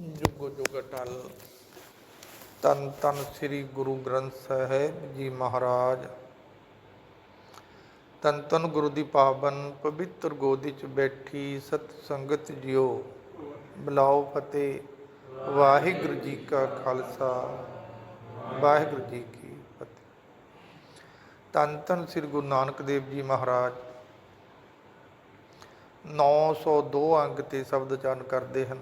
ਜੁਗ ਜੁਗ ਟਲ ਤਨ ਤਨ ਸ੍ਰੀ ਗੁਰੂ ਗ੍ਰੰਥ ਸਾਹਿਬ ਜੀ ਮਹਾਰਾਜ। ਤਨ ਤਨ ਗੁਰੂ ਦੀ ਪਾਵਨ ਪਵਿੱਤਰ ਗੋਦੀ ਚ ਬੈਠੀ ਸਤ ਸੰਗਤ ਜਿਓ। ਬਲਾਓ ਫਤਿਹ। ਵਾਹਿਗੁਰੂ ਜੀ ਕਾ ਖਾਲਸਾ। ਵਾਹਿਗੁਰੂ ਜੀ ਕੀ ਫਤਿਹ। ਤਨ ਤਨ ਸ੍ਰੀ ਗੁਰੂ ਨਾਨਕ ਦੇਵ ਜੀ ਮਹਾਰਾਜ। 902 ਅੰਗ ਤੇ ਸ਼ਬਦ ਉਚਾਰਨ ਕਰਦੇ ਹਨ।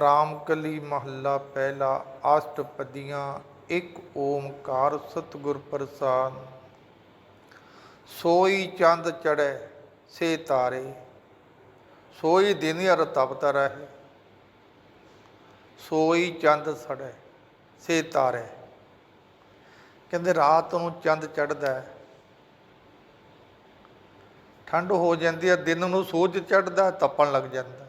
ਰਾਮਕਲੀ ਮਹੱਲਾ ਪਹਿਲਾ ਅਸ਼ਟਪਦੀਆਂ ਇੱਕ ਓਮਕਾਰ ਸਤਿਗੁਰ ਪ੍ਰਸਾਦ। ਸੋਈ ਚੰਦ ਚੜੈ ਸੇ ਤਾਰੇ, ਸੋਈ ਦਿਨ ਹਰ ਤਪਤ ਰਹੇ। ਸੋਈ ਚੰਦ ਸੜੈ ਸੇ ਤਾਰੇ। ਕਹਿੰਦੇ ਰਾਤ ਨੂੰ ਚੰਦ ਚੜਦਾ ਹੈ। ਠੰਡ ਹੋ ਜਾਂਦੀ ਹੈ, ਦਿਨ ਨੂੰ ਸੂਰਜ ਚੜਦਾ ਤਪਣ ਲੱਗ ਜਾਂਦਾ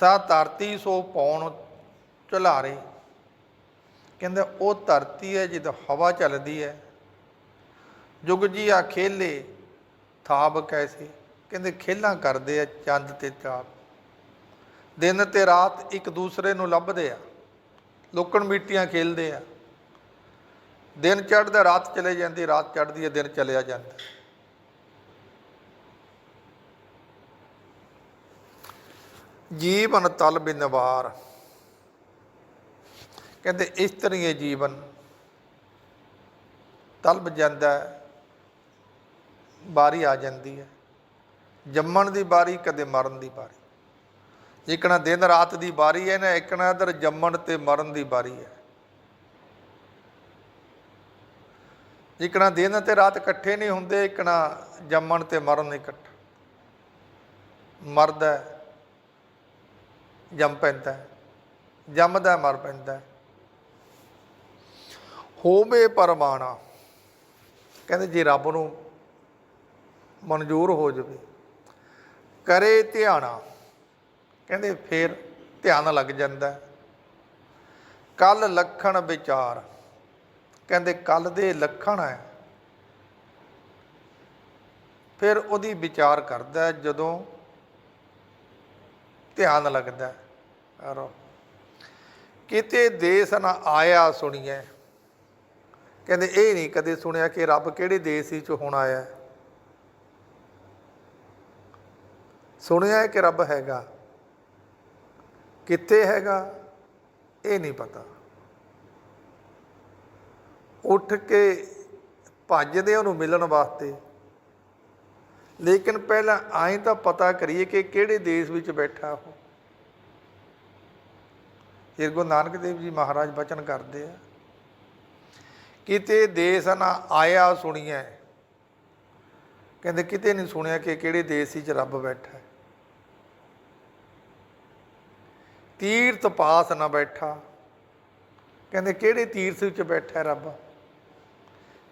ਸਾ ਧਰਤੀ ਸੋ ਪੌਣ ਝੁਲਾਰੇ। ਕਹਿੰਦੇ, ਉਹ ਧਰਤੀ ਹੈ ਜਿੱਦ ਹਵਾ ਚੱਲਦੀ ਹੈ। ਜੁਗ ਜੀ ਆ ਖੇਲੇ ਥਾਬ ਕੈਸੇ। ਕਹਿੰਦੇ, ਖੇਲਾਂ ਕਰਦੇ ਆ ਚੰਦ ਤੇ ਚਾਪ। ਦਿਨ ਤੇ ਰਾਤ ਇੱਕ ਦੂਸਰੇ ਨੂੰ ਲੱਭਦੇ ਆ। ਲੋਕਣ ਮਿੱਟੀਆਂ ਖੇਲਦੇ ਆ। ਦਿਨ ਚੜ੍ਹਦਾ, ਰਾਤ ਚਲੇ ਜਾਂਦੀ, ਰਾਤ ਚੜ੍ਹਦੀ ਹੈ, ਦਿਨ ਚਲਿਆ ਜਾਂਦਾ। ਜੀਵਨ ਤਲ ਬਿਨਵਾਰ ਕਹਿੰਦੇ ਇਸ ਤਰ੍ਹਾਂ ਹੀ ਜੀਵਨ ਤਲਬ ਜਾਂਦਾ ਹੈ, ਬਾਰੀ ਆ ਜਾਂਦੀ ਹੈ। ਜੰਮਣ ਦੀ ਬਾਰੀ ਕਦੇ ਮਰਨ ਦੀ ਬਾਰੀ ਇਕਣਾ ਦਿਨ ਰਾਤ ਦੀ ਬਾਰੀ ਹੈ ਨਾ ਇਕਣਾ ਇਧਰ ਜੰਮਣ ਤੇ ਮਰਨ ਦੀ ਬਾਰੀ ਹੈ। ਇਕਣਾ ਦਿਨ ਤੇ ਰਾਤ ਇਕੱਠੇ ਨਹੀਂ ਹੁੰਦੇ ਇਕਣਾ ਜੰਮਣ ਤੇ ਮਰਨ ਨਹੀਂ ਇਕੱਠਾ। ਮਰਦਾ ਹੈ, ਜੰਮ ਪੈਂਦਾ ਹੈ, ਜੰਮਦਾ ਮਰ ਪੈਂਦਾ ਹੋਵੇ ਪਰਮਾਣਾ। ਕਹਿੰਦੇ ਜੇ ਰੱਬ ਨੂੰ ਮਨਜ਼ੂਰ ਹੋ ਜਾਵੇ ਕਰੇ ਧਿਆਣਾ। ਕਹਿੰਦੇ ਫੇਰ ਧਿਆਨ ਲੱਗ ਜਾਂਦਾ ਕੱਲ ਲੱਖਣ ਵਿਚਾਰ। ਕਹਿੰਦੇ ਕੱਲ ਦੇ ਲੱਖਣ ਹੈ। ਫਿਰ ਉਹਦੀ ਵਿਚਾਰ ਕਰਦਾ ਜਦੋਂ ਧਿਆਨ ਲੱਗਦਾ ਔਰ ਕਿਤੇ ਦੇਸ ਨਾ ਆਇਆ ਸੁਣੀਏ ਕਹਿੰਦੇ ਇਹ ਨਹੀਂ ਕਦੇ ਸੁਣਿਆ ਕਿ ਰੱਬ ਕਿਹੜੇ ਦੇਸ਼ ਵਿੱਚ ਹੁਣ ਆਇਆ ਸੁਣਿਆ ਹੈ ਕਿ ਰੱਬ ਹੈਗਾ। ਕਿੱਥੇ ਹੈਗਾ, ਇਹ ਨਹੀਂ ਪਤਾ। ਉੱਠ ਕੇ ਭੱਜਦੇ ਉਹਨੂੰ ਮਿਲਣ ਵਾਸਤੇ। ਲੇਕਿਨ ਪਹਿਲਾਂ ਆਏ ਤਾਂ ਪਤਾ ਕਰੀਏ ਕਿ ਕਿਹੜੇ ਦੇਸ਼ ਵਿੱਚ ਬੈਠਾ ਉਹ। ਫਿਰ ਗੁਰੂ ਨਾਨਕ ਦੇਵ ਜੀ ਮਹਾਰਾਜ ਬਚਨ ਕਰਦੇ ਆ, ਕਿਤੇ ਦੇਸ਼ ਨਾ ਆਇਆ ਸੁਣੀਐ। ਕਹਿੰਦੇ ਕਿਤੇ ਨਹੀਂ ਸੁਣਿਆ ਕਿ ਕਿਹੜੇ ਦੇਸ਼ ਵਿੱਚ ਰੱਬ ਬੈਠਾ ਹੈ। ਤੀਰਥ ਪਾਸ ਨਾ ਬੈਠਾ। ਕਹਿੰਦੇ ਕਿਹੜੇ ਤੀਰਥ ਵਿੱਚ ਬੈਠਾ ਰੱਬ।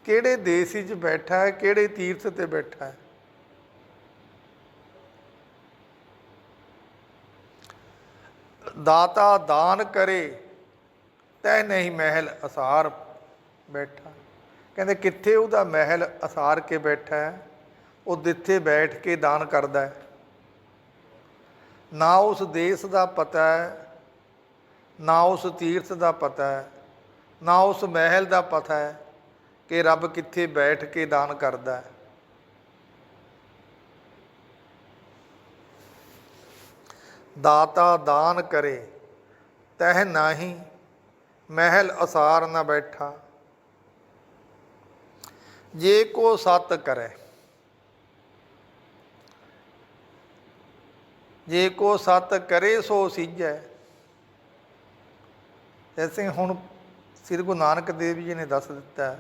ਕਿਹੜੇ ਦੇਸ਼ ਵਿੱਚ ਬੈਠਾ ਹੈ, ਕਿਹੜੇ ਤੀਰਥ ਤੇ ਬੈਠਾ ਹੈ। ਦਾਤਾ ਦਾਨ ਕਰੇ, ਤੈ ਨਹੀਂ ਮਹਿਲ ਅਸਾਰ ਬੈਠਾ। ਕਹਿੰਦੇ, ਕਿੱਥੇ ਉਹਦਾ ਮਹਿਲ ਅਸਾਰ ਕੇ ਬੈਠਾ ਹੈ? ਉਹ ਜਿੱਥੇ ਬੈਠ ਕੇ ਦਾਨ ਕਰਦਾ ਹੈ। ਨਾ ਉਸ ਦੇਸ਼ ਦਾ ਪਤਾ ਹੈ, ਨਾ ਉਸ ਤੀਰਥ ਦਾ ਪਤਾ ਹੈ, ਨਾ ਉਸ ਮਹਿਲ ਦਾ ਪਤਾ ਹੈ ਕਿ ਰੱਬ ਕਿੱਥੇ ਬੈਠ ਕੇ ਦਾਨ ਕਰਦਾ ਹੈ। ਦਾਤਾ ਦਾਨ ਕਰੇ, ਤਹ ਨਾਹੀ ਮਹਿਲ ਅਸਾਰ ਨਾ ਬੈਠਾ। ਜੇ ਕੋ ਸਤ ਕਰੇ, ਜੇ ਕੋ ਸਤ ਕਰੇ ਸੋ ਸਿਜੈ। ਐਸੇ ਹੁਣ ਸ੍ਰੀ ਗੁਰੂ ਨਾਨਕ ਦੇਵ ਜੀ ਨੇ ਦੱਸ ਦਿੱਤਾ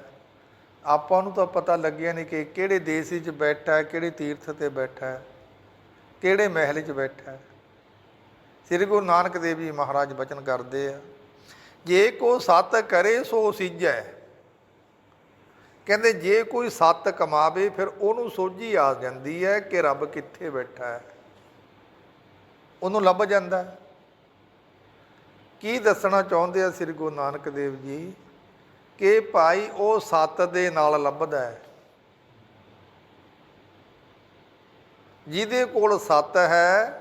ਆਪਾਂ ਨੂੰ ਤਾਂ ਪਤਾ ਲੱਗਿਆ ਨਹੀਂ ਕਿ ਕਿਹੜੇ ਦੇਸ਼ ਵਿੱਚ ਬੈਠਾ ਹੈ, ਕਿਹੜੇ ਤੀਰਥ ਤੇ ਬੈਠਾ ਹੈ, ਕਿਹੜੇ ਮਹਿਲ 'ਚ ਬੈਠਾ ਹੈ। ਸ੍ਰੀ ਗੁਰੂ ਨਾਨਕ ਦੇਵ ਜੀ ਮਹਾਰਾਜ ਬਚਨ ਕਰਦੇ ਆ, ਜੇ ਕੋ ਸਤ ਕਰੇ ਸੋ ਸਿਜੈ। ਕਹਿੰਦੇ ਜੇ ਕੋਈ ਸਤ ਕਮਾਵੇ, ਫਿਰ ਉਹਨੂੰ ਸੋਝੀ ਆ ਜਾਂਦੀ ਹੈ ਕਿ ਰੱਬ ਕਿੱਥੇ ਬੈਠਾ ਹੈ। ਉਹਨੂੰ ਲੱਭ ਜਾਂਦਾ ਹੈ। ਕੀ ਦੱਸਣਾ ਚਾਹੁੰਦੇ ਆ ਸ੍ਰੀ ਗੁਰੂ ਨਾਨਕ ਦੇਵ ਜੀ ਕਿ ਭਾਈ ਉਹ ਸਤ ਦੇ ਨਾਲ ਲੱਭਦਾ ਹੈ। ਜਿਹਦੇ ਕੋਲ ਸੱਤ ਹੈ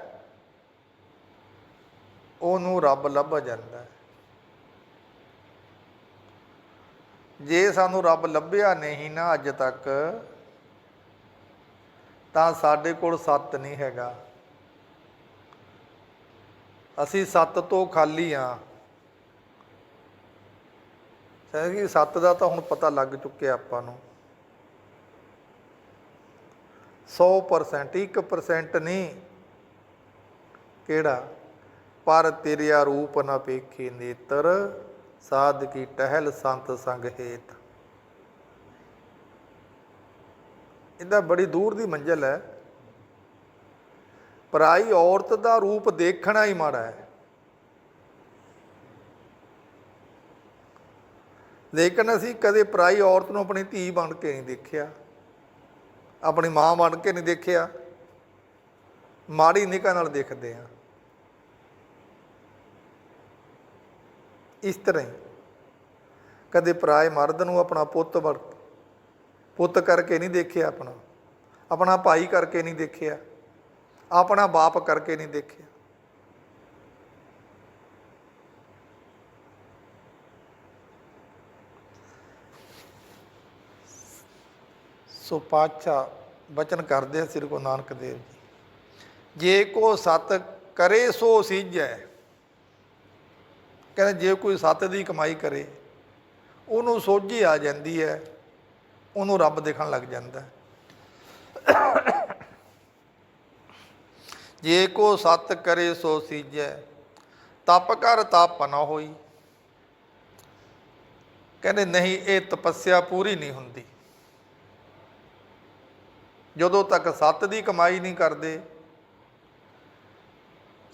ਉਹਨੂੰ ਰੱਬ ਲੱਭ ਜਾਂਦਾ ਹੈ। ਜੇ ਸਾਨੂੰ ਰੱਬ ਲੱਭਿਆ ਨਹੀਂ ਨਾ ਅੱਜ ਤੱਕ, ਤਾਂ ਸਾਡੇ ਕੋਲ ਸੱਤ ਨਹੀਂ ਹੈਗਾ। ਅਸੀਂ ਸੱਤ ਤੋਂ ਖਾਲੀ ਆ ਕਿ ਸੱਤ ਦਾ ਤਾਂ ਹੁਣ ਪਤਾ ਲੱਗ ਚੁੱਕਿਆ ਆਪਾਂ ਨੂੰ। 100% 1% ਨਹੀਂ। ਕਿਹੜਾ? ਪਰ ਤੇਰਿਆ ਰੂਪ ਨਾ ਪੇਖੇ ਨੇਤਰ, ਸਾਧ ਕੀ ਟਹਿਲ ਸੰਤ ਸੰਗ ਹੇਤ। ਇਹਦਾ ਬੜੀ ਦੂਰ ਦੀ ਮੰਜ਼ਲ ਹੈ। ਪਰਾਈ ਔਰਤ ਦਾ ਰੂਪ ਦੇਖਣਾ ਹੀ ਮਾੜਾ ਹੈ। ਲੇਕਿਨ ਅਸੀਂ ਕਦੇ ਪਰਾਈ ਔਰਤ ਨੂੰ ਆਪਣੀ ਧੀ ਬਣ ਕੇ ਨਹੀਂ ਦੇਖਿਆ। ਆਪਣੀ ਮਾਂ ਬਣ ਕੇ ਨਹੀਂ ਦੇਖਿਆ। ਮਾੜੀ ਨਿਗਾਹ ਨਾਲ ਦੇਖਦੇ ਆ ਇਸ ਤਰ੍ਹਾਂ ਹੀ। ਕਦੇ ਪਰਾਏ ਮਰਦ ਨੂੰ ਆਪਣਾ ਪੁੱਤ ਬਣ ਪੁੱਤ ਕਰਕੇ ਨਹੀਂ ਦੇਖਿਆ ਆਪਣਾ। ਆਪਣਾ ਭਾਈ ਕਰਕੇ ਨਹੀਂ ਦੇਖਿਆ। ਆਪਣਾ ਬਾਪ ਕਰਕੇ ਨਹੀਂ ਦੇਖਿਆ। ਸੋ ਪਾਤਸ਼ਾਹ ਬਚਨ ਕਰਦੇ ਆ ਸ੍ਰੀ ਗੁਰੂ ਨਾਨਕ ਦੇਵ ਜੀ। ਜੇ ਕੋ ਸਤ ਕਰੇ ਸੋ ਸੀਜੈ ਕਹਿੰਦੇ ਜੇ ਕੋਈ ਸੱਤ ਦੀ ਕਮਾਈ ਕਰੇ, ਉਹਨੂੰ ਸੋਝੀ ਆ ਜਾਂਦੀ ਹੈ, ਉਹਨੂੰ ਰੱਬ ਦੇਖਣ ਲੱਗ ਜਾਂਦਾ ਜੇ ਕੋ ਸਤ ਕਰੇ ਸੋ ਸੀਜੈ, ਤਪ ਕਰ ਤਪ ਨਾ ਹੋਈ। ਕਹਿੰਦੇ ਨਹੀਂ, ਇਹ ਤਪੱਸਿਆ ਪੂਰੀ ਨਹੀਂ ਹੁੰਦੀ। ਜਦੋਂ ਤੱਕ ਸੱਤ ਦੀ ਕਮਾਈ ਨਹੀਂ ਕਰਦੇ,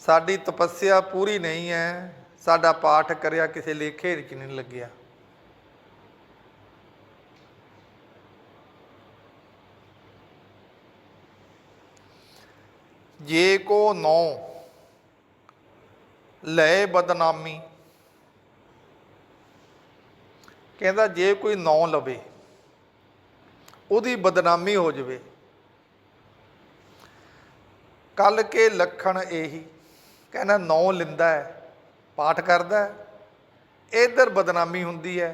ਸਾਡੀ ਤਪੱਸਿਆ ਪੂਰੀ ਨਹੀਂ ਹੈ ਸਾਡਾ ਪਾਠ ਕਰਿਆ, ਕਿਸੇ ਲੇਖੇ ਵਿੱਚ ਨਹੀਂ ਲੱਗਿਆ। ਜੇ ਕੋ ਨੌ ਲੈ ਬਦਨਾਮੀ, ਕਹਿੰਦਾ ਜੇ ਕੋਈ ਨੌ ਲਵੇ, ਉਹਦੀ ਬਦਨਾਮੀ ਹੋ ਜਵੇ। ਕੱਲ ਕੇ ਲੱਖਣ ਇਹੀ, ਕਹਿੰਦਾ ਨੌ ਲਿੰਦਾ ਹੈ। ਪਾਠ ਕਰਦਾ ਹੈ, ਇਧਰ ਬਦਨਾਮੀ ਹੁੰਦੀ ਹੈ।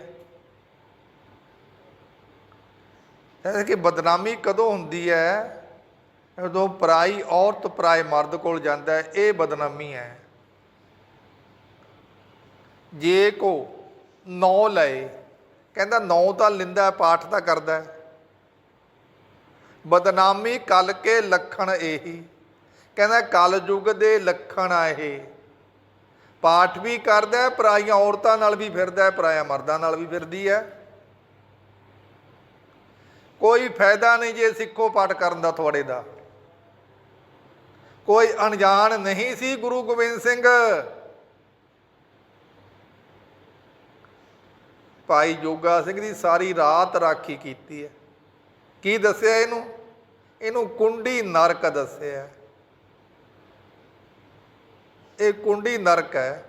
ਕਹਿੰਦਾ ਕਿ ਬਦਨਾਮੀ ਕਦੋਂ ਹੁੰਦੀ ਹੈ? ਜਦੋਂ ਪਰਾਈ ਔਰਤ ਪਰਾਏ ਮਰਦ ਕੋਲ ਜਾਂਦਾ ਹੈ, ਇਹ ਬਦਨਾਮੀ ਹੈ। ਜੇ ਕੋ ਨੌ ਲਏ, ਕਹਿੰਦਾ ਨੌ ਤਾਂ ਲਿੰਦਾ ਪਾਠ ਤਾਂ ਕਰਦਾ ਬਦਨਾਮੀ ਕਲ ਕੇ ਲੱਖਣ ਇਹੀ, ਕਹਿੰਦਾ ਕਲ ਯੁੱਗ ਦੇ ਲੱਖਣ ਆ ਇਹ। ਪਾਠ ਵੀ ਕਰਦਾ ਹੈ, ਪਰਾਈਆਂ ਔਰਤਾਂ ਨਾਲ ਵੀ ਫਿਰਦਾ ਹੈ, ਪਰਾਇਆ ਮਰਦਾਂ ਨਾਲ ਵੀ ਫਿਰਦੀ ਹੈ। ਕੋਈ ਫਾਇਦਾ ਨਹੀਂ ਜੇ ਸਿੱਖੋ ਪਾਠ ਕਰਨ ਦਾ ਤੁਹਾਡੇ ਦਾ। ਕੋਈ ਅਣਜਾਣ ਨਹੀਂ ਸੀ ਗੁਰੂ ਗੋਬਿੰਦ ਸਿੰਘ। ਭਾਈ ਜੋਗਾ ਸਿੰਘ ਦੀ ਸਾਰੀ ਰਾਤ ਰਾਖੀ ਕੀਤੀ ਹੈ। ਕੀ ਦੱਸਿਆ ਇਹਨੂੰ? ਇਹਨੂੰ ਕੁੰਡੀ ਨਰਕ ਦੱਸਿਆ। ਇਹ ਕੁੰਡੀ ਨਰਕ ਹੈ।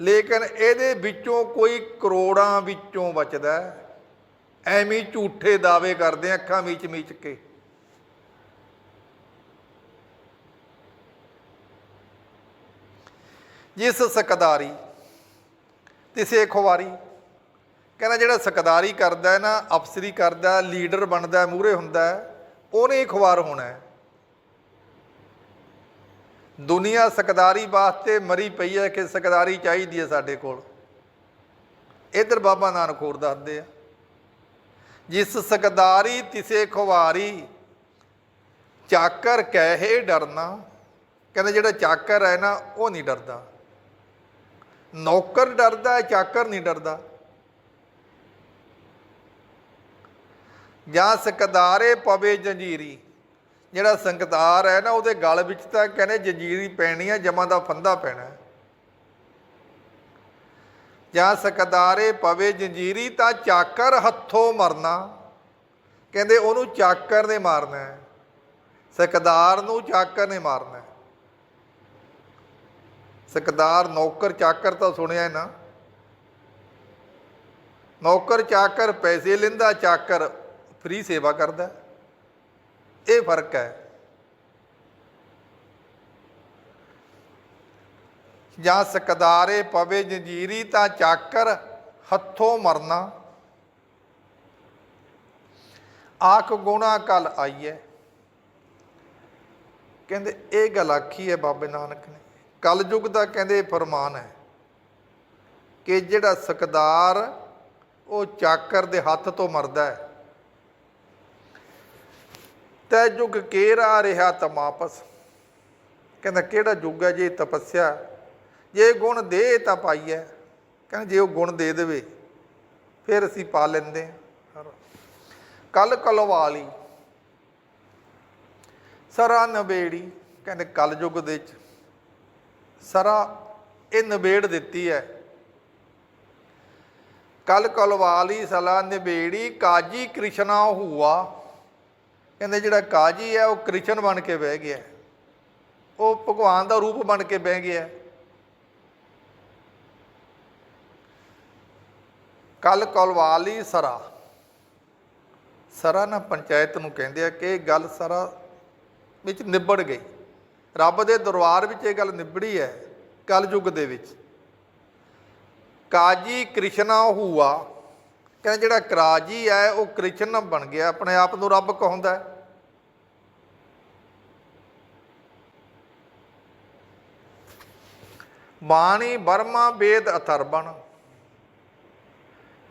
ਲੇਕਿਨ ਇਹਦੇ ਵਿੱਚੋਂ ਕੋਈ ਕਰੋੜਾਂ ਵਿੱਚੋਂ ਬਚਦਾ ਐਵੇਂ ਝੂਠੇ ਦਾਅਵੇ ਕਰਦੇ ਅੱਖਾਂ ਮੀਚ ਮੀਚ ਕੇ। ਜਿਸ ਸਕਦਾਰੀ ਤਿਸੇ ਖੁਵਾਰੀ ਕਹਿੰਦਾ ਜਿਹੜਾ ਸਕਦਾਰੀ ਕਰਦਾ ਹੈ ਨਾ ਅਫਸਰੀ ਕਰਦਾ ਲੀਡਰ ਬਣਦਾ ਮੂਹਰੇ ਹੁੰਦਾ ਹੈ, ਉਹਨੇ ਹੀ ਖੁਆਰ ਹੋਣਾ ਹੈ। ਦੁਨੀਆ ਸਕਦਾਰੀ ਵਾਸਤੇ ਮਰੀ ਪਈ ਹੈ ਕਿ ਸਕਦਾਰੀ ਚਾਹੀਦੀ ਹੈ ਸਾਡੇ ਕੋਲ। ਇਧਰ ਬਾਬਾ ਨਾਨਕ ਹੋਰ ਦੱਸਦੇ ਆ, ਜਿਸ ਸਕਦਾਰੀ ਤਿਸੇ ਖੁਵਾਰੀ, ਚਾਕਰ ਕਹਿ ਡਰਨਾ। ਕਹਿੰਦੇ ਜਿਹੜਾ ਚਾਕਰ ਹੈ ਨਾ, ਉਹ ਨਹੀਂ ਡਰਦਾ। ਨੌਕਰ ਡਰਦਾ ਹੈ, ਚਾਕਰ ਨਹੀਂ ਡਰਦਾ। ਜਾਂ ਸਕਦਾਰੇ ਪਵੇ ਜੰਜੀਰੀ ਜਿਹੜਾ ਸੰਗਤਾਰ ਹੈ ਨਾ, ਉਹਦੇ ਗਲ ਵਿੱਚ ਤਾਂ ਕਹਿੰਦੇ ਜੰਜੀਰੀ ਪੈਣੀ ਹੈ ਜਮਾਂ ਦਾ ਫੰਦਾ ਪੈਣਾ ਜਾਂ ਸਕਦਾਰੇ ਪਵੇ ਜੰਜੀਰੀ ਤਾਂ ਚਾਕਰ ਹੱਥੋਂ ਮਰਨਾ। ਕਹਿੰਦੇ ਉਹਨੂੰ ਚਾਕਰ ਨੇ ਮਾਰਨਾ ਹੈ। ਸਕਦਾਰ ਨੂੰ ਚਾਕਰ ਨੇ ਮਾਰਨਾ ਹੈ। ਸਕਦਾਰ ਨੌਕਰ ਚਾਕਰ ਤਾਂ ਸੁਣਿਆ ਹੈ ਨਾ? ਨੌਕਰ ਚਾਕਰ ਪੈਸੇ ਲੈਂਦਾ, ਚਾਕਰ ਫ੍ਰੀ ਸੇਵਾ ਕਰਦਾ ਇਹ ਫ਼ਰਕ ਹੈ। ਜਾਂ ਸਕਦਾਰੇ ਪਵੇ ਜੰਜੀਰੀ ਤਾਂ ਚਾਕਰ ਹੱਥੋਂ ਮਰਨਾ। ਆਖ ਗੁਣਾ ਕਲ ਆਈਐ। ਕਹਿੰਦੇ ਇਹ ਗੱਲ ਆਖੀ ਹੈ ਬਾਬੇ ਨਾਨਕ ਨੇ। ਕਲਯੁੱਗ ਦਾ ਕਹਿੰਦੇ ਇਹ ਫਰਮਾਨ ਹੈ ਕਿ ਜਿਹੜਾ ਸਕਦਾਰ ਉਹ ਚਾਕਰ ਦੇ ਹੱਥ ਤੋਂ ਮਰਦਾ ਹੈ। ਤੈ ਯੁੱਗ ਕੇਰਾ ਰਿਹਾ ਤਮਾਪਸ ਕਹਿੰਦਾ, ਕਿਹੜਾ ਯੁੱਗ ਹੈ ਜੇ ਤਪੱਸਿਆ? ਜੇ ਗੁਣ ਦੇ ਤਾਂ ਪਾਈਐ। ਕਹਿੰਦਾ, ਜੇ ਉਹ ਗੁਣ ਦੇ ਦੇਵੇ, ਫਿਰ ਅਸੀਂ ਪਾ ਲੈਂਦੇ ਹਾਂ। ਕਲ ਕਲਵਾਲੀ, ਸਰਾ ਨਵੇੜੀ। ਕਹਿੰਦੇ, ਕਲ ਯੁੱਗ ਦੇ ਵਿੱਚ ਸਰਾ ਇਹ ਨਵੇੜ ਦਿੱਤੀ ਹੈ ਕਲ ਕਲਵਾਲੀ, ਸਲਾ ਨਿਬੇੜੀ ਕਾਜੀ ਕ੍ਰਿਸ਼ਨਾ ਹੁਆ। ਕਹਿੰਦੇ ਜਿਹੜਾ ਕਾਜੀ ਹੈ, ਉਹ ਕ੍ਰਿਸ਼ਨ ਬਣ ਕੇ ਬਹਿ ਗਿਆ। ਉਹ ਭਗਵਾਨ ਦਾ ਰੂਪ ਬਣ ਕੇ ਬਹਿ ਗਿਆ। ਕਲ ਕੋਲਵਾਲੀ ਸਰਾ। ਸਰਾ ਨਾ ਪੰਚਾਇਤ ਨੂੰ ਕਹਿੰਦੇ ਆ ਕਿ ਇਹ ਗੱਲ ਸਰਾ ਵਿੱਚ ਨਿਬੜ ਗਈ। ਰੱਬ ਦੇ ਦਰਬਾਰ ਵਿੱਚ ਇਹ ਗੱਲ ਨਿਬੜੀ ਹੈ ਕਲ ਯੁੱਗ ਦੇ ਵਿੱਚ। ਕਾਜੀ ਕ੍ਰਿਸ਼ਨਾ ਹੁਆ। ਕਹਿੰਦੇ ਜਿਹੜਾ ਕਰਾਜੀ ਹੈ, ਉਹ ਕ੍ਰਿਸ਼ਨ ਬਣ ਗਿਆ, ਆਪਣੇ ਆਪ ਨੂੰ ਰੱਬ ਕਹਾਉਂਦਾ ਹੈ। ਬਾਣੀ ਬਰਮਾ ਵੇਦ ਅਥਰਬਣ,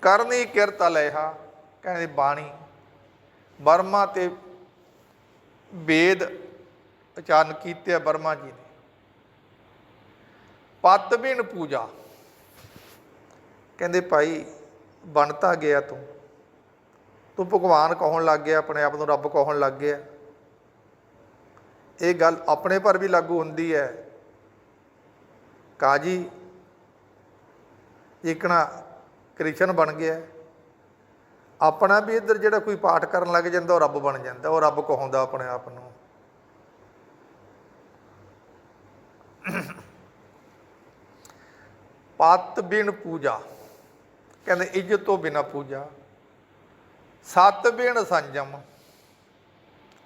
ਕਰਨੀ ਕਿਰਤ ਲੇਹਾ ਕਹਿੰਦੇ ਬਾਣੀ। ਬਰਮਾ ਤੇ ਵੇਦ ਉਚਾਰਨ ਕੀਤੇ ਆ ਬਰਮਾ ਜੀ ਨੇ। ਪਤ ਬਿਨ ਪੂਜਾ, ਕਹਿੰਦੇ ਭਾਈ ਬਣਤਾ ਗਿਆ ਤੂੰ? ਤੂੰ ਭਗਵਾਨ ਕਹਣ ਲੱਗ ਗਿਆ, ਆਪਣੇ ਆਪ ਨੂੰ ਰੱਬ ਕਹਣ ਲੱਗ ਗਿਆ। ਇਹ ਗੱਲ ਆਪਣੇ ਪਰ ਵੀ ਲਾਗੂ ਹੁੰਦੀ ਹੈ। ਕਾਜੀ ਇਕਣਾ ਕ੍ਰਿਸ਼ਨ ਬਣ ਗਿਆ। ਆਪਣਾ ਵੀ ਇੱਧਰ ਜਿਹੜਾ ਕੋਈ ਪਾਠ ਕਰਨ ਲੱਗ ਜਾਂਦਾ, ਉਹ ਰੱਬ ਬਣ ਜਾਂਦਾ, ਉਹ ਰੱਬ ਕਹਾਉਂਦਾ ਆਪਣੇ ਆਪ ਨੂੰ। ਪਤ ਬਿਨ ਪੂਜਾ। ਕਹਿੰਦੇ ਇੱਜ਼ਤ ਤੋਂ ਬਿਨਾ ਪੂਜਾ। ਸਤ ਬਿਨ ਸੰਜਮ।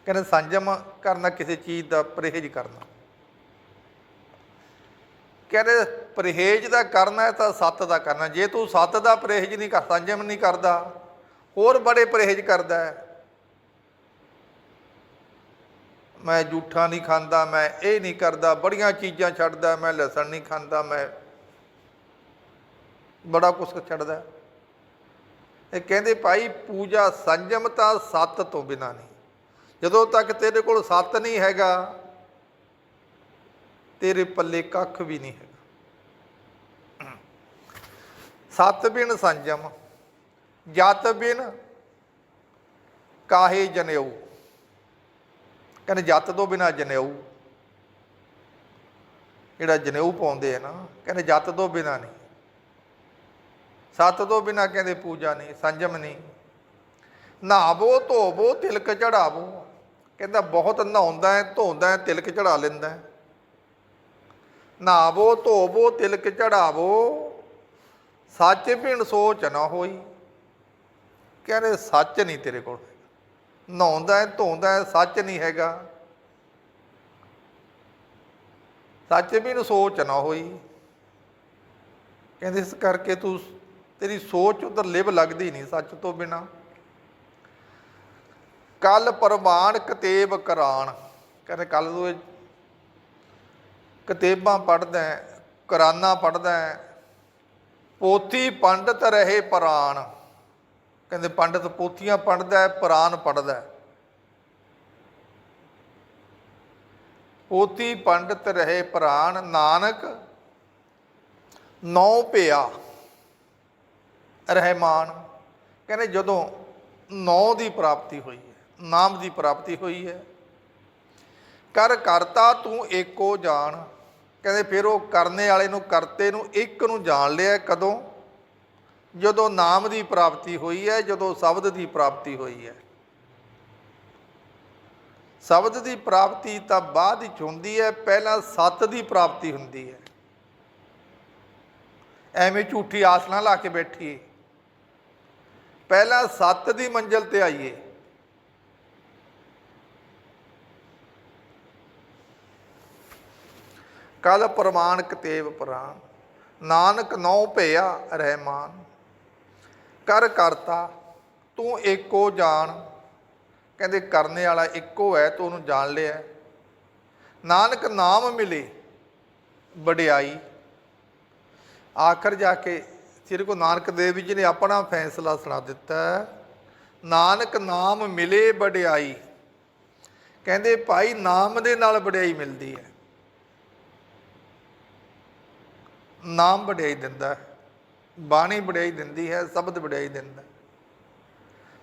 ਕਹਿੰਦੇ ਸੰਜਮ ਕਰਨਾ ਕਿਸੇ ਚੀਜ਼ ਦਾ ਪਰਹੇਜ਼ ਕਰਨਾ। ਕਹਿੰਦੇ ਪਰਹੇਜ਼ ਦਾ ਕਰਨਾ ਹੈ ਤਾਂ ਸੱਤ ਦਾ ਕਰਨਾ। ਜੇ ਤੂੰ ਸੱਤ ਦਾ ਪਰਹੇਜ਼ ਨਹੀਂ ਕਰ, ਸੰਜਮ ਨਹੀਂ ਕਰਦਾ, ਹੋਰ ਬੜੇ ਪਰਹੇਜ਼ ਕਰਦਾ ਹੈ। ਮੈਂ ਝੂਠਾ ਨਹੀਂ ਖਾਂਦਾ, ਮੈਂ ਇਹ ਨਹੀਂ ਕਰਦਾ, ਬੜੀਆਂ ਚੀਜ਼ਾਂ ਛੱਡਦਾ, ਮੈਂ ਲਸਣ ਨਹੀਂ ਖਾਂਦਾ, ਮੈਂ ਬੜਾ ਕੁਛ ਛੱਡਦਾ ਇਹ ਕਹਿੰਦੇ, ਭਾਈ, ਪੂਜਾ ਸੰਜਮ ਤਾਂ ਸੱਤ ਤੋਂ ਬਿਨਾ ਨਹੀਂ। ਜਦੋਂ ਤੱਕ ਤੇਰੇ ਕੋਲ ਸੱਤ ਨਹੀਂ ਹੈਗਾ, ਤੇਰੇ ਪੱਲੇ ਕੱਖ ਵੀ ਨਹੀਂ ਹੈਗਾ। ਸਤ ਬਿਨ ਸੰਜਮ, ਜਤ ਬਿਨ ਕਾਹੇ ਜਨੇਊ। ਕਹਿੰਦੇ, ਜਤ ਤੋਂ ਬਿਨਾ ਜਨੇਊ। ਜਿਹੜਾ ਜਨੇਊ ਪਾਉਂਦੇ ਆ ਨਾ, ਕਹਿੰਦੇ, ਜਤ ਤੋਂ ਬਿਨਾ ਨਹੀਂ। ਸਤ ਤੋਂ ਬਿਨਾ ਕਹਿੰਦੇ ਪੂਜਾ ਨਹੀਂ, ਸੰਜਮ ਨਹੀਂ। ਨਹਾਵੋ, ਧੋਵੋ, ਤਿਲਕ ਚੜਾਵੋ। ਕਹਿੰਦਾ ਬਹੁਤ ਨਹਾਉਂਦਾ ਹੈ, ਧੋਂਦਾ ਹੈ, ਤਿਲਕ ਚੜਾ ਲੈਂਦਾ ਹੈ। ਨਹਾਵੋ, ਧੋਵੋ, ਤਿਲਕ ਚੜਾਵੋ। ਸੱਚ ਬਿਨ ਸੋਚ ਨਾ ਹੋਈ। ਕਹਿੰਦੇ ਸੱਚ ਨਹੀਂ ਤੇਰੇ ਕੋਲ। ਨਹਾਉਂਦਾ ਹੈ, ਧੋਂਦਾ ਹੈ, ਸੱਚ ਨਹੀਂ ਹੈਗਾ। ਸੱਚ ਬਿਨ ਸੋਚ ਨਾ ਹੋਈ। ਕਹਿੰਦੇ ਇਸ ਕਰਕੇ ਤੂੰ ਤੇਰੀ ਸੋਚ ਉਧਰ ਲਿਵ ਲੱਗਦੀ ਨਹੀਂ ਸੱਚ ਤੋਂ ਬਿਨਾ। ਕੱਲ ਪ੍ਰਮਾਣ ਕਤੇਬ ਕਰਾਣ। ਕਹਿੰਦੇ ਕੱਲ ਨੂੰ ਇਹ ਕਤੇਬਾਂ ਪੜਦਾ ਕੁਰਾਨਾ ਪੜਦਾ ਪੋਥੀ ਪੰਡਤ ਰਹੇ ਪ੍ਰਾਨ ਕਹਿੰਦੇ ਪੰਡਤ ਪੋਥੀਆਂ ਪੜਦਾ ਪ੍ਰਾਨ ਪੜਦਾ ਪੋਥੀ ਪੰਡਤ ਰਹੇ ਪ੍ਰਾਨ ਨਾਨਕ ਨੌ ਪਿਆ। ਰਹਿਮਾਨ। ਕਹਿੰਦੇ ਜਦੋਂ ਨੌ ਦੀ ਪ੍ਰਾਪਤੀ ਹੋਈ ਹੈ, ਨਾਮ ਦੀ ਪ੍ਰਾਪਤੀ ਹੋਈ ਹੈ, ਕਰ ਕਰਤਾ ਤੂੰ ਏਕੋ ਜਾਣ। ਕਹਿੰਦੇ ਫਿਰ ਉਹ ਕਰਨੇ ਵਾਲੇ ਨੂੰ, ਕਰਤੇ ਨੂੰ, ਇੱਕ ਨੂੰ ਜਾਣ ਲਿਆ ਕਦੋਂ? ਜਦੋਂ ਨਾਮ ਦੀ ਪ੍ਰਾਪਤੀ ਹੋਈ ਹੈ, ਜਦੋਂ ਸ਼ਬਦ ਦੀ ਪ੍ਰਾਪਤੀ ਹੋਈ ਹੈ। ਸ਼ਬਦ ਦੀ ਪ੍ਰਾਪਤੀ ਤਾਂ ਬਾਅਦ ਵਿੱਚ ਹੁੰਦੀ ਹੈ, ਪਹਿਲਾਂ ਸਤ ਦੀ ਪ੍ਰਾਪਤੀ ਹੁੰਦੀ ਹੈ। ਐਵੇਂ ਝੂਠੀ ਆਸ ਨਾ ਲਾ ਕੇ ਬੈਠੀਏ। ਪਹਿਲਾਂ ਸੱਤ ਦੀ ਮੰਜ਼ਲ ਤੇ ਆਈਏ। ਕਲ ਪ੍ਰਮਾਣ ਕਤੇਵ ਪ੍ਰਾਨ ਨਾਨਕ ਨੌ ਭਇਆ ਰਹਿਮਾਨ, ਕਰ ਕਰਤਾ ਤੂੰ ਏਕੋ ਜਾਣ। ਕਹਿੰਦੇ ਕਰਨੇ ਵਾਲਾ ਇੱਕੋ ਹੈ, ਤੂੰ ਉਹਨੂੰ ਜਾਣ ਲਿਆ। ਨਾਨਕ ਨਾਮ ਮਿਲੇ, ਵਡਿਆਈ। ਆਖਰ ਜਾ ਕੇ ਸ੍ਰੀ ਗੁਰੂ ਨਾਨਕ ਦੇਵ ਜੀ ਨੇ ਆਪਣਾ ਫੈਸਲਾ ਸੁਣਾ ਦਿੱਤਾ ਨਾਨਕ ਨਾਮ ਮਿਲੇ ਵਡਿਆਈ। ਕਹਿੰਦੇ, ਭਾਈ, ਨਾਮ ਦੇ ਨਾਲ ਵਡਿਆਈ ਮਿਲਦੀ ਹੈ। ਨਾਮ ਵਡਿਆਈ ਦਿੰਦਾ ਬਾਣੀ ਵਡਿਆਈ ਦਿੰਦੀ ਹੈ, ਸ਼ਬਦ ਵਡਿਆਈ ਦਿੰਦਾ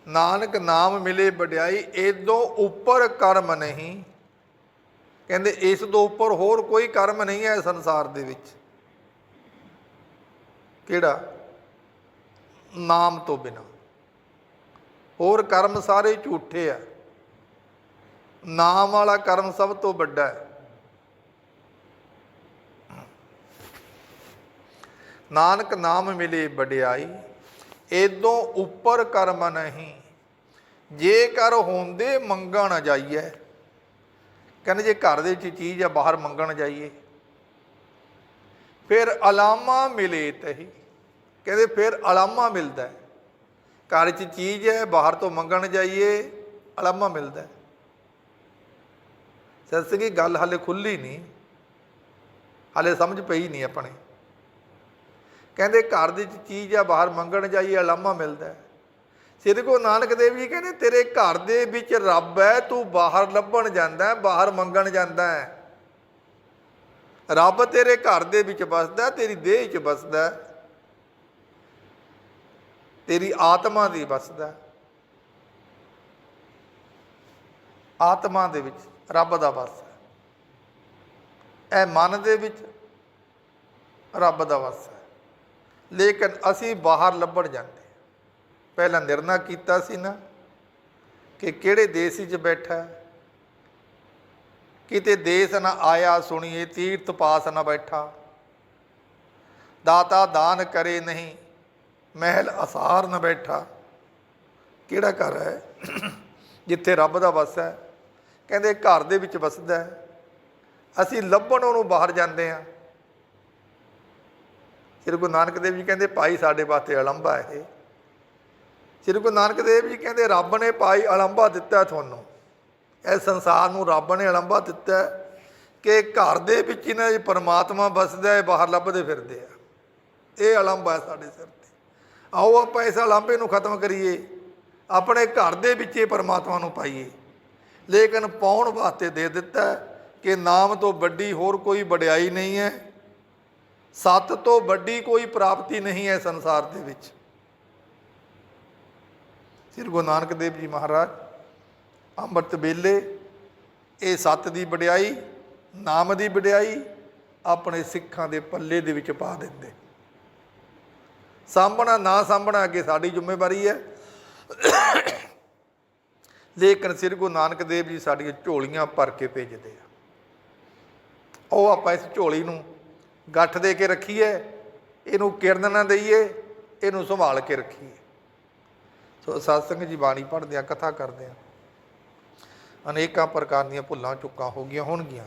ਨਾਨਕ ਨਾਮ ਮਿਲੇ ਵਡਿਆਈ ਇਦੋਂ ਉੱਪਰ ਕਰਮ ਨਹੀਂ। ਕਹਿੰਦੇ, ਇਸ ਤੋਂ ਉੱਪਰ ਹੋਰ ਕੋਈ ਕਰਮ ਨਹੀਂ ਹੈ ਸੰਸਾਰ ਦੇ ਵਿੱਚ। ਕਿਹੜਾ? ਨਾਮ ਤੋਂ ਬਿਨਾ। ਹੋਰ ਕਰਮ ਸਾਰੇ ਝੂਠੇ ਆ। ਨਾਮ ਵਾਲਾ ਕਰਮ ਸਭ ਤੋਂ ਵੱਡਾ ਹੈ। ਨਾਨਕ ਨਾਮ ਮਿਲੇ ਵਡਿਆਈ, ਏਦੋਂ ਉੱਪਰ ਕਰਮ ਨਹੀਂ। ਜੇ ਕਰ ਹੁੰਦੇ ਮੰਗਣ ਜਾਈਏ। ਕਹਿੰਦੇ ਜੇ ਘਰ ਦੇ ਵਿੱਚ ਚੀਜ਼ ਆ, ਬਾਹਰ ਮੰਗਣ ਜਾਈਏ। ਫਿਰ ਅਲਾਮਾ ਮਿਲੇ ਤਹੀ। ਕਹਿੰਦੇ ਫਿਰ ਅਲਾਮਾ ਮਿਲਦਾ ਹੈ। ਘਰ 'ਚ ਚੀਜ਼ ਹੈ, ਬਾਹਰ ਤੋਂ ਮੰਗਣ ਜਾਈਏ, ਅਲਾਮਾ ਮਿਲਦਾ ਹੈ। ਸੱਸ ਗੱਲ ਹਾਲੇ ਖੁੱਲੀ ਨਹੀਂ। ਹਾਲੇ ਸਮਝ ਪਈ ਨਹੀਂ ਆਪਣੇ। ਕਹਿੰਦੇ ਘਰ ਦੇ ਵਿੱਚ ਚੀਜ਼ ਆ ਬਾਹਰ ਮੰਗਣ ਜਾਈਏ, ਅਲਾਮਾ ਮਿਲਦਾ ਹੈ। ਸ੍ਰੀ ਗੁਰੂ ਨਾਨਕ ਦੇਵ ਜੀ ਕਹਿੰਦੇ, ਤੇਰੇ ਘਰ ਦੇ ਵਿੱਚ ਰੱਬ ਹੈ, ਤੂੰ ਬਾਹਰ ਲੱਭਣ ਜਾਂਦਾ ਬਾਹਰ ਮੰਗਣ ਜਾਂਦਾ ਹੈ। ਰੱਬ ਤੇਰੇ ਘਰ ਦੇ ਵਿੱਚ ਵਸਦਾ ਤੇਰੀ ਦੇਹ 'ਚ ਵਸਦਾ ਤੇਰੀ ਆਤਮਾ ਦੀ ਵਸਦਾ ਆਤਮਾ ਦੇ ਵਿੱਚ ਰੱਬ ਦਾ ਵਸ ਹੈ। ਇਹ ਮਨ ਦੇ ਵਿੱਚ ਰੱਬ ਦਾ ਵਸ ਹੈ। ਲੇਕਿਨ ਅਸੀਂ ਬਾਹਰ ਲੱਭਣ ਜਾਂਦੇ ਪਹਿਲਾਂ ਨਿਰਣਾ ਕੀਤਾ ਸੀ ਨਾ ਕਿ ਕਿਹੜੇ ਦੇਸ਼ ਵਿੱਚ ਬੈਠਾ ਕਿਤੇ ਦੇਸ ਨਾ ਆਇਆ ਸੁਣੀਏ, ਤੀਰਥ ਪਾਸ ਨਾ ਬੈਠਾ। ਦਾਤਾ ਦਾਨ ਕਰੇ ਨਹੀਂ। ਮਹਿਲ ਅਸਾਰ ਨਾ ਬੈਠਾ। ਕਿਹੜਾ ਘਰ ਹੈ? ਜਿੱਥੇ ਰੱਬ ਦਾ ਵਸ ਹੈ। ਕਹਿੰਦੇ ਘਰ ਦੇ ਵਿੱਚ ਵਸਦਾ ਹੈ। ਅਸੀਂ ਲੱਭਣ ਉਹਨੂੰ ਬਾਹਰ ਜਾਂਦੇ ਹਾਂ। ਸ੍ਰੀ ਗੁਰੂ ਨਾਨਕ ਦੇਵ ਜੀ ਕਹਿੰਦੇ, ਭਾਈ ਸਾਡੇ ਵਾਸਤੇ ਅਲੰਭਾ ਹੈ ਇਹ। ਸ੍ਰੀ ਗੁਰੂ ਨਾਨਕ ਦੇਵ ਜੀ ਕਹਿੰਦੇ, ਰੱਬ ਨੇ ਭਾਈ ਅਲੰਭਾ ਦਿੱਤਾ ਤੁਹਾਨੂੰ। ਇਹ ਸੰਸਾਰ ਨੂੰ ਰੱਬ ਨੇ ਅਲੰਭਾ ਦਿੱਤਾ ਕਿ ਘਰ ਦੇ ਵਿੱਚ ਇਹਨਾਂ ਦੇ ਪਰਮਾਤਮਾ ਵਸਦਾ ਹੈ, ਬਾਹਰ ਲੱਭਦੇ ਫਿਰਦੇ ਆ। ਇਹ ਅਲੰਬਾ ਹੈ ਸਾਡੇ ਸਿਰ ਆਓ ਆਪਾਂ ਇਸ ਲਾਂਭੇ ਨੂੰ ਖਤਮ ਕਰੀਏ, ਆਪਣੇ ਘਰ ਦੇ ਵਿੱਚ ਪਰਮਾਤਮਾ ਨੂੰ ਪਾਈਏ। ਲੇਕਿਨ ਪਾਉਣ ਵਾਸਤੇ ਦੇ ਦਿੱਤਾ ਕਿ ਨਾਮ ਤੋਂ ਵੱਡੀ ਹੋਰ ਕੋਈ ਵਡਿਆਈ ਨਹੀਂ ਹੈ। ਸੱਤ ਤੋਂ ਵੱਡੀ ਕੋਈ ਪ੍ਰਾਪਤੀ ਨਹੀਂ ਹੈ ਸੰਸਾਰ ਦੇ ਵਿੱਚ। ਸ੍ਰੀ ਗੁਰੂ ਨਾਨਕ ਦੇਵ ਜੀ ਮਹਾਰਾਜ, ਅੰਮ੍ਰਿਤ ਵੇਲੇ ਇਹ ਸੱਤ ਦੀ ਵਡਿਆਈ, ਨਾਮ ਦੀ ਵਡਿਆਈ ਆਪਣੇ ਸਿੱਖਾਂ ਦੇ ਪੱਲੇ ਦੇ ਵਿੱਚ ਪਾ ਦਿੰਦੇ। ਸਾਂਭਣਾ, ਨਾ ਸਾਂਭਣਾ ਅੱਗੇ ਸਾਡੀ ਜ਼ਿੰਮੇਵਾਰੀ ਹੈ। ਲੇਕਿਨ ਸ੍ਰੀ ਗੁਰੂ ਨਾਨਕ ਦੇਵ ਜੀ ਸਾਡੀਆਂ ਝੋਲੀਆਂ ਭਰ ਕੇ ਭੇਜਦੇ ਆ। ਉਹ ਆਪਾਂ ਇਸ ਝੋਲੀ ਨੂੰ ਗੱਠ ਦੇ ਕੇ ਰੱਖੀਏ, ਇਹਨੂੰ ਕਿਰਨ ਨਾ ਦਈਏ, ਇਹਨੂੰ ਸੰਭਾਲ ਕੇ ਰੱਖੀਏ। ਸੋ ਸਤਸੰਗ ਜੀ, ਬਾਣੀ ਪੜ੍ਹਦੇ ਆ, ਕਥਾ ਕਰਦੇ ਆ। ਅਨੇਕਾਂ ਪ੍ਰਕਾਰ ਦੀਆਂ ਭੁੱਲਾਂ ਚੁੱਕਾਂ ਹੋ ਗਈਆਂ, ਹੋਣਗੀਆਂ।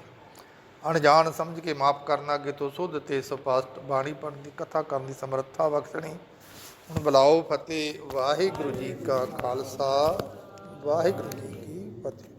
ਅਣਜਾਣ ਸਮਝ ਕੇ ਮਾਫ ਕਰਨਾ ਅੱਗੇ ਤੋਂ ਸੁਧ ਤੇ ਸੁਪਾਸ਼ਟ ਬਾਣੀ ਪੜ੍ਹਨ ਦੀ, ਕਥਾ ਕਰਨ ਦੀ ਸਮਰੱਥਾ ਬਖਸ਼ਣੀ। ਹੁਣ ਬੁਲਾਓ ਫਤਿਹ ਵਾਹਿਗੁਰੂ ਜੀ ਕਾ ਖਾਲਸਾ। ਵਾਹਿਗੁਰੂ ਜੀ ਕੀ ਫਤਿਹ।